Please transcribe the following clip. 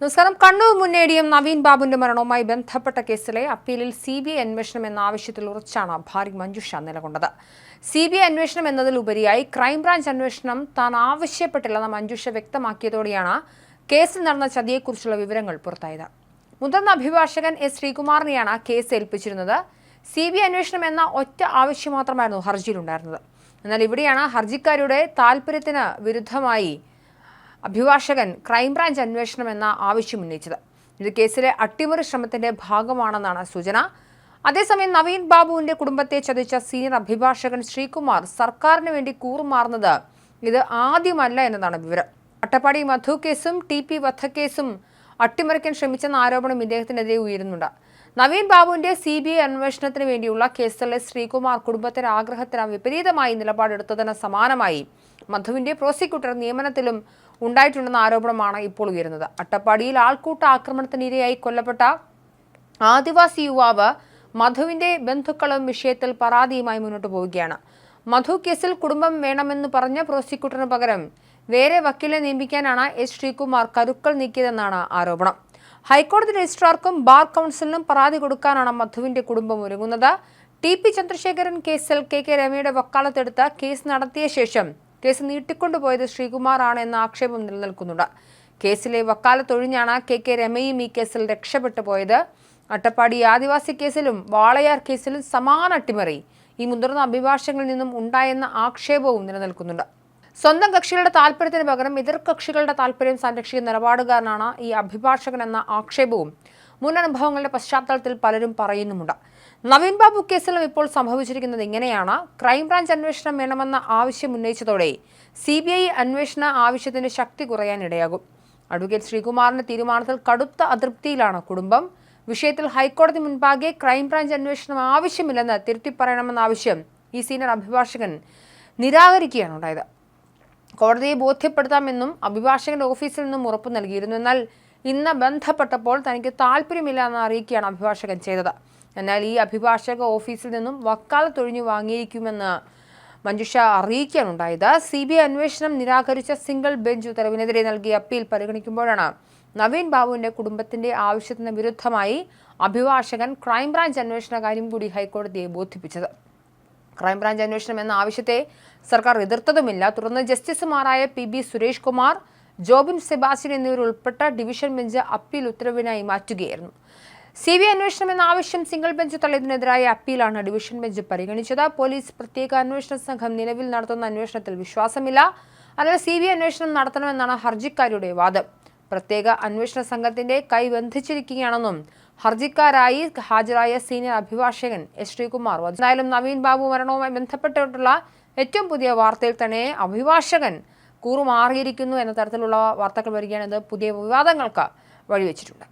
നമസ്കാരം. കണ്ണൂർ മുന്നേടിയും നവീൻ ബാബുവിന്റെ മരണവുമായി ബന്ധപ്പെട്ട കേസിലെ അപ്പീലിൽ സി ബി ഐ അന്വേഷണം എന്ന ആവശ്യത്തിൽ ഉറച്ചാണ് ഭാര്യ മഞ്ജുഷ നിലകൊണ്ടത്. സി ബി ഐ അന്വേഷണം എന്നതിലുപരിയായി ക്രൈംബ്രാഞ്ച് അന്വേഷണം താൻ ആവശ്യപ്പെട്ടില്ലെന്ന് മഞ്ജുഷ വ്യക്തമാക്കിയതോടെയാണ് കേസിൽ നടന്ന ചതിയെക്കുറിച്ചുള്ള വിവരങ്ങൾ പുറത്തായത്. മുതിർന്ന അഭിഭാഷകൻ എസ് ശ്രീകുമാറിനെയാണ് കേസ് ഏൽപ്പിച്ചിരുന്നത്. സി ബി ഐ അന്വേഷണം എന്ന ഒറ്റ ആവശ്യം മാത്രമായിരുന്നു ഹർജിയിലുണ്ടായിരുന്നത്. എന്നാൽ ഇവിടെയാണ് ഹർജിക്കാരുടെ താൽപര്യത്തിന് വിരുദ്ധമായി അഭിഭാഷകൻ ക്രൈംബ്രാഞ്ച് അന്വേഷണം എന്ന ആവശ്യം ഉന്നയിച്ചത്. ഇത് കേസിലെ അട്ടിമറി ശ്രമത്തിന്റെ ഭാഗമാണെന്നാണ് സൂചന. അതേസമയം നവീൻ ബാബുവിന്റെ കുടുംബത്തെ ചതിച്ച സീനിയർ അഭിഭാഷകൻ ശ്രീകുമാർ സർക്കാരിന് വേണ്ടി കൂറുമാറുന്നത് ഇത് ആദ്യമല്ല എന്നതാണ് വിവരം. അട്ടപ്പാടി മധു കേസും ടി പി വധക്കേസും അട്ടിമറിക്കാൻ ശ്രമിച്ചെന്ന ആരോപണം ഇദ്ദേഹത്തിനെതിരെ ഉയരുന്നുണ്ട്. നവീൻ ബാബുവിന്റെ സി ബി ഐ അന്വേഷണത്തിന് വേണ്ടിയുള്ള കേസിലെ ശ്രീകുമാർ കുടുംബത്തിന്റെ ആഗ്രഹത്തിന് വിപരീതമായി നിലപാടെടുത്തതിന് സമാനമായി മധുവിന്റെ പ്രോസിക്യൂട്ടർ നിയമനത്തിലും ഉണ്ടായിട്ടുണ്ടെന്ന ആരോപണമാണ് ഇപ്പോൾ ഉയരുന്നത്. അട്ടപ്പാടിയിൽ ആൾക്കൂട്ട ആക്രമണത്തിനിരയായി കൊല്ലപ്പെട്ട ആദിവാസി യുവാവ് മധുവിന്റെ ബന്ധുക്കളും വിഷയത്തിൽ പരാതിയുമായി മുന്നോട്ട് പോവുകയാണ്. മധു കേസിൽ കുടുംബം വേണമെന്ന് പറഞ്ഞ പ്രോസിക്യൂട്ടറിന് പകരം വേറെ വക്കീലെ നിയമിക്കാനാണ് എസ് ശ്രീകുമാർ കരുക്കൾ നീക്കിയതെന്നാണ് ആരോപണം. ഹൈക്കോടതി രജിസ്ട്രാർക്കും ബാർ കൗൺസിലിനും പരാതി കൊടുക്കാനാണ് മധുവിന്റെ കുടുംബം ഒരുങ്ങുന്നത്. ടി. പി. ചന്ദ്രശേഖരൻ കേസിൽ കെ. കെ. രമയുടെ വക്കാലത്തെടുത്ത് കേസ് നടത്തിയ ശേഷം കേസ് നീട്ടിക്കൊണ്ടുപോയത് ശ്രീകുമാറാണ് എന്ന ആക്ഷേപം നിലനിൽക്കുന്നുണ്ട്. കേസിലെ വക്കാലത്തൊഴിഞ്ഞാണ് കെ കെ രമയും ഈ കേസിൽ രക്ഷപ്പെട്ടു പോയത്. അട്ടപ്പാടി ആദിവാസി കേസിലും വാളയാർ കേസിലും സമാന അട്ടിമറി ഈ മുതിർന്ന അഭിഭാഷകരിൽ നിന്നും ഉണ്ടായെന്ന ആക്ഷേപവും നിലനിൽക്കുന്നുണ്ട്. സ്വന്തം കക്ഷികളുടെ താല്പര്യത്തിന് പകരം എതിർ കക്ഷികളുടെ താല്പര്യം സംരക്ഷിക്കുന്ന നിലപാടുകാരനാണ് ഈ അഭിഭാഷകൻ എന്ന ആക്ഷേപവും മുൻ അനുഭവങ്ങളുടെ പശ്ചാത്തലത്തിൽ പലരും പറയുന്നുമുണ്ട്. നവീൻ ബാബു കേസിലും ഇപ്പോൾ സംഭവിച്ചിരിക്കുന്നത് ഇങ്ങനെയാണ്. ക്രൈംബ്രാഞ്ച് അന്വേഷണം വേണമെന്ന ആവശ്യം ഉന്നയിച്ചതോടെ സി ബി ഐ അന്വേഷണ ആവശ്യത്തിന്റെ ശക്തി കുറയാനിടയാകും. അഡ്വക്കേറ്റ് ശ്രീകുമാറിന്റെ തീരുമാനത്തിൽ കടുത്ത അതൃപ്തിയിലാണ് കുടുംബം. വിഷയത്തിൽ ഹൈക്കോടതി മുൻപാകെ ക്രൈംബ്രാഞ്ച് അന്വേഷണം ആവശ്യമില്ലെന്ന് തിരുത്തി പറയണമെന്ന ആവശ്യം ഈ സീനിയർ അഭിഭാഷകൻ നിരാകരിക്കുകയാണ് ഉണ്ടായത്. കോടതിയെ ബോധ്യപ്പെടുത്താമെന്നും അഭിഭാഷകന്റെ ഓഫീസിൽ നിന്നും ഉറപ്പു നൽകിയിരുന്നു. എന്നാൽ ഇന്ന് ബന്ധപ്പെട്ടപ്പോൾ തനിക്ക് താല്പര്യമില്ല എന്ന് അറിയിക്കുകയാണ് അഭിഭാഷകൻ ചെയ്തത്. എന്നാൽ ഈ അഭിഭാഷക ഓഫീസിൽ നിന്നും വക്കാലത്തൊഴിഞ്ഞു വാങ്ങിയിരിക്കുമെന്ന് മഞ്ജുഷ അറിയിക്കാനുണ്ടായത് സി ബി ഐ അന്വേഷണം നിരാകരിച്ച സിംഗിൾ ബെഞ്ച് ഉത്തരവിനെതിരെ നൽകിയ അപ്പീൽ പരിഗണിക്കുമ്പോഴാണ് നവീൻ ബാബുവിന്റെ കുടുംബത്തിന്റെ ആവശ്യത്തിന് വിരുദ്ധമായി അഭിഭാഷകൻ ക്രൈംബ്രാഞ്ച് അന്വേഷണ കാര്യം കൂടി ഹൈക്കോടതിയെ ബോധിപ്പിച്ചത്. ക്രൈംബ്രാഞ്ച് അന്വേഷണം എന്ന ആവശ്യത്തെ സർക്കാർ എതിർത്തതുമില്ല. തുടർന്ന് ജസ്റ്റിസുമാരായ പി ബി സുരേഷ് കുമാർ ജോബിൻ സെബാസ്റ്റ്യൻ എന്നിവരുൾപ്പെട്ട ഡിവിഷൻ ബെഞ്ച് അപ്പീൽ ഉത്തരവിനായി മാറ്റുകയായിരുന്നു. സി ബി അന്വേഷണം എന്ന ആവശ്യം സിംഗിൾ ബെഞ്ച് തള്ളിയതിനെതിരായ അപ്പീലാണ് ഡിവിഷൻ ബെഞ്ച് പരിഗണിച്ചത്. പോലീസ് പ്രത്യേക അന്വേഷണ സംഘം നിലവിൽ നടത്തുന്ന അന്വേഷണത്തിൽ വിശ്വാസമില്ല. അതിനാൽ സി ബി അന്വേഷണം നടത്തണമെന്നാണ് ഹർജിക്കാരുടെ വാദം. പ്രത്യേക അന്വേഷണ സംഘത്തിന്റെ കൈ ബന്ധിച്ചിരിക്കുകയാണെന്നും ഹർജിക്കാരായി ഹാജരായ സീനിയർ അഭിഭാഷകൻ എസ് ശ്രീകുമാർ. എന്തായാലും നവീൻ ബാബു മരണവുമായി ബന്ധപ്പെട്ടിട്ടുള്ള ഏറ്റവും പുതിയ വാർത്തയിൽ തന്നെ അഭിഭാഷകൻ കൂറുമാറിയിരിക്കുന്നു എന്ന തരത്തിലുള്ള വാർത്തകൾ വരികയാണ് ഇത് പുതിയ വിവാദങ്ങൾക്ക് വഴിവെച്ചിട്ടുണ്ട്.